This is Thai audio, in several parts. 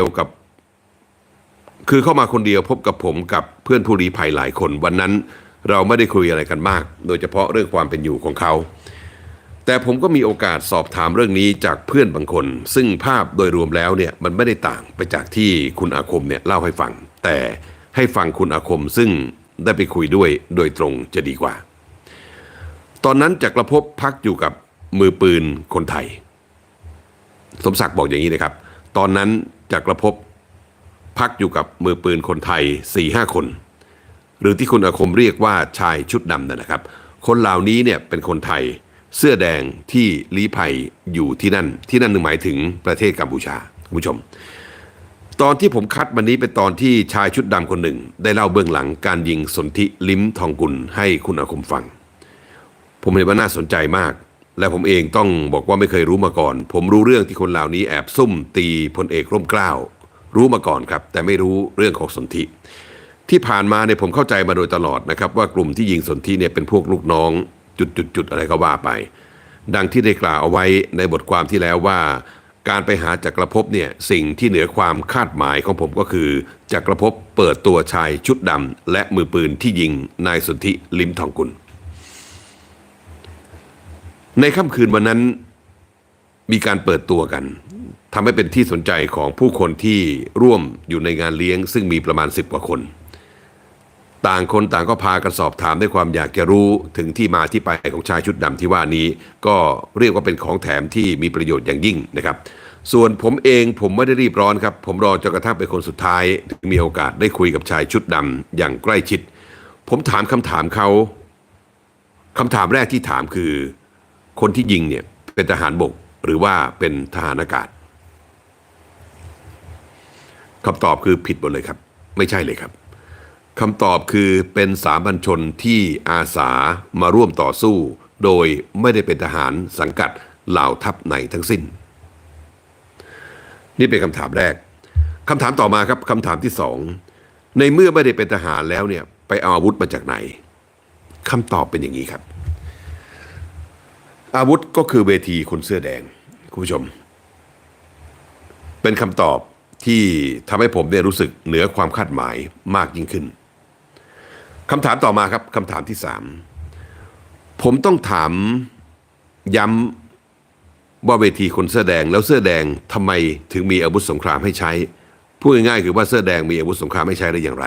ียวกับ คือเข้ามาคนเดียวพบกับผมกับเพื่อนผู้ลี้ภัยหลายคน วันนั้นเราไม่ได้คุยอะไรกันมาก โดยเฉพาะเรื่องความเป็นอยู่ของเขา แต่ผมก็มีโอกาสสอบถามเรื่องนี้จากเพื่อนบางคน ซึ่งภาพโดยรวมแล้วเนี่ยมันไม่ได้ต่างไปจากที่คุณอาคมเนี่ยเล่าให้ฟัง แต่ให้ฟังคุณอาคมซึ่งได้ไปคุยด้วยโดยตรงจะดีกว่า ตอนนั้นจักรภพพักอยู่กับมือปืนคนไทย สมศักดิ์บอกอย่างนี้นะครับ ตอนนั้น จักรภพบพักอยู่กับมือปืนคนไทย4ี่ห้าคน หรือที่คุณอาคมเรียกว่าชายชุดดำนั่นนะครับ คนเหล่านี้เนี่ยเป็นคนไทยเสื้อแดงที่ลี้ภัยอยู่ที่นั่น ที่นั่นหมายถึงประเทศกัมพูชาคุณผู้ชม ตอนที่ผมคัดวันนี้เป็นตอนที่ชายชุดดำคนหนึ่ง ได้เล่าเบื้องหลังการยิงสนธิลิ้มทองกุลให้คุณอาคมฟัง ผมเห็นว่าน่าสนใจมาก และผมเองต้องบอกว่าไม่เคยรู้มาก่อน ผมรู้เรื่องที่คนเหล่านี้แอบซุ่มตีพลเอกร่มเกล้า รู้มาก่อนครับ แต่ไม่รู้เรื่องของสนธิที่ผ่านมาเนี่ยผมเข้าใจมาโดยตลอดนะครับว่ากลุ่มที่ยิงสนธิเนี่ยเป็นพวกลูกน้อง จุดๆๆอะไรก็ว่าไป ดังที่ได้กล่าวเอาไว้ในบทความที่แล้วว่า การไปหาจักรภพเนี่ยสิ่งที่เหนือความคาดหมายของผมก็คือจักรภพเปิดตัวชายชุดดำและมือปืนที่ยิงนายสนธิลิมทองกุล ในค่ำคืนวันนั้นมีการเปิดตัวกันทำให้เป็นที่สนใจของผู้คนที่ร่วมอยู่ในงานเลี้ยง ซึ่งมีประมาณสิบกว่าคน ต่างคนต่างก็พากันสอบถามด้วยความอยากจะรู้ถึงที่มาที่ไปของชายชุดดำที่ว่านี้ ก็เรียกว่าเป็นของแถมที่มีประโยชน์อย่างยิ่งนะครับ ส่วนผมเองผมไม่ได้รีบร้อนครับ ผมรอจนกระทั่งเป็นคนสุดท้ายถึงมีโอกาสได้คุยกับชายชุดดำอย่างใกล้ชิด ผมถามคำถามเขาคำถามแรกที่ถามคือ คนที่ยิงเนี่ยเป็นทหารบกหรือว่าเป็นทหารอากาศคำตอบคือผิดหมดเลยครับ ไม่ใช่เลยครับคำตอบคือเป็นสามัญชนที่อาสามาร่วมต่อสู้ โดยไม่ได้เป็นทหารสังกัดเหล่าทัพไหนทั้งสิ้น นี่เป็นคำถามแรกคำถามต่อมาครับคำถามที่สองในเมื่อไม่ได้เป็นทหารแล้วเนี่ยไปเอาอาวุธมาจากไหนคำตอบเป็นอย่างนี้ครับ อาวุธก็คือเวทีคนเสื้อแดง คุณผู้ชม เป็นคำตอบที่ทำให้ผมเนี่ยรู้สึกเหนือความคาดหมายมากยิ่งขึ้นคำถามต่อมาครับคำถามที่สามผมต้องถามย้ำว่าเวทีคนเสื้อแดง แล้วเสื้อแดงทำไมถึงมีอาวุธสงครามให้ใช้พูดง่ายๆคือว่าเสื้อแดงมีอาวุธสงครามให้ใช้ได้อย่างไร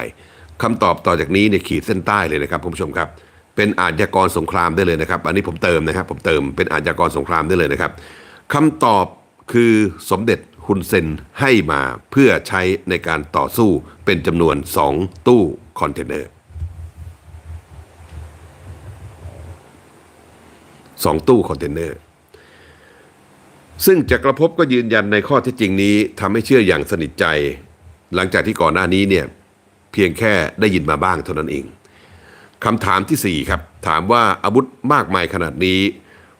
คำตอบต่อจากนี้เนี่ยขีดเส้นใต้เลยนะครับคุณผู้ชมครับ เป็นอาชญากรสงครามได้เลยนะครับ อันนี้ผมเติมนะครับ ผมเติมเป็นอาชญากรสงครามได้เลยนะครับคำตอบคือสมเด็จฮุนเซนให้มาเพื่อใช้ในการต่อสู้เป็นจำนวนสองตู้คอนเทนเนอร์สองตู้คอนเทนเนอร์ซึ่งจักรภพก็ยืนยันในข้อเท็จจริงนี้ทำให้เชื่ออย่างสนิทใจ หลังจากที่ก่อนหน้านี้เนี่ยเพียงแค่ได้ยินมาบ้างเท่านั้นเอง คำถามที่ 4 ครับ ถามว่าอาวุธมากมายขนาดนี้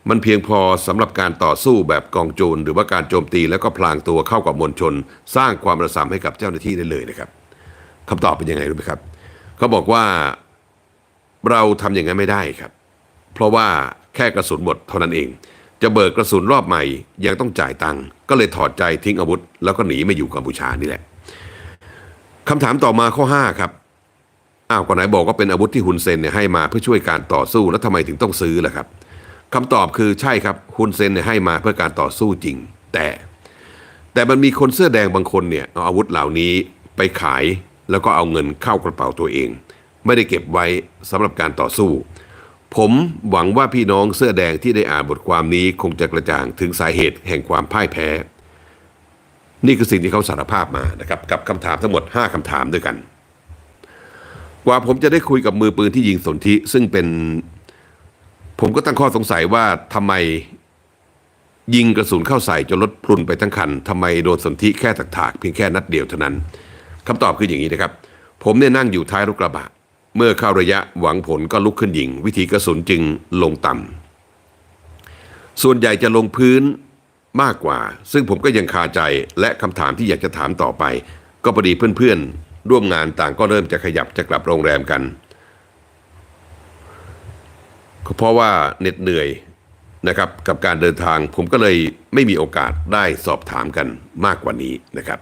มันเพียงพอสำหรับการต่อสู้แบบกองโจรหรือว่าการโจมตีแล้วก็พลางตัวเข้ากับมวลชน สร้างความระสำให้กับเจ้าหน้าที่ได้เลยนะครับคำตอบเป็นยังไงรู้ไหมครับเขาบอกว่าเราทำอย่างนั้นไม่ได้ครับ เพราะว่าแค่กระสุนหมดเท่านั้นเอง จะเบิกกระสุนรอบใหม่ ยังต้องจ่ายตังค์ก็เลยถอดใจทิ้งอาวุธ แล้วก็หนีมาอยู่กัมพูชานี่แหละคำถามต่อมาข้อ 5 ครับ อ้าวก่อนไหนบอกว่าเป็นอาวุธที่ฮุนเซนเนี่ยให้มาเพื่อช่วยการต่อสู้แล้วทำไมถึงต้องซื้อล่ะครับคำตอบคือใช่ครับฮุนเซนเนี่ยให้มาเพื่อการต่อสู้จริง แต่ แต่มันมีคนเสื้อแดงบางคนเนี่ยเอาอาวุธเหล่านี้ไปขายแล้วก็เอาเงินเข้ากระเป๋าตัวเอง ไม่ได้เก็บไว้สำหรับการต่อสู้ ผมหวังว่าพี่น้องเสื้อแดงที่ได้อ่านบทความนี้คงจะกระจ่างถึงสาเหตุแห่งความพ่ายแพ้ นี่คือสิ่งที่เขาสารภาพมานะครับกับคำถามทั้งหมด 5คำถามด้วยกัน กว่าผมจะได้คุยกับมือปืนที่ยิงสนธิซึ่งเป็น ผมก็ตั้งข้อสงสัยว่าทำไมยิงกระสุนเข้าใส่จนรถพรุนไปทั้งคันทำไมโดนสนธิแค่ถากๆเพียงแค่นัดเดียวเท่านั้นคำตอบคืออย่างนี้นะครับ ผมเนี่ยนั่งอยู่ท้ายรถกระบะ เมื่อเข้าระยะหวังผลก็ลุกขึ้นยิง วิธีกระสุนจึงลงต่ำส่วนใหญ่จะลงพื้นมากกว่า ซึ่งผมก็ยังคาใจและคำถามที่อยากจะถามต่อไป ก็พอดีเพื่อนๆ ร่วมงานต่างก็เริ่มจะขยับจะกลับโรงแรมกันเพราะว่าเหน็ดเหนื่อยนะครับกับการเดินทางผมก็เลยไม่มีโอกาสได้สอบถามกันมากกว่านี้นะครับ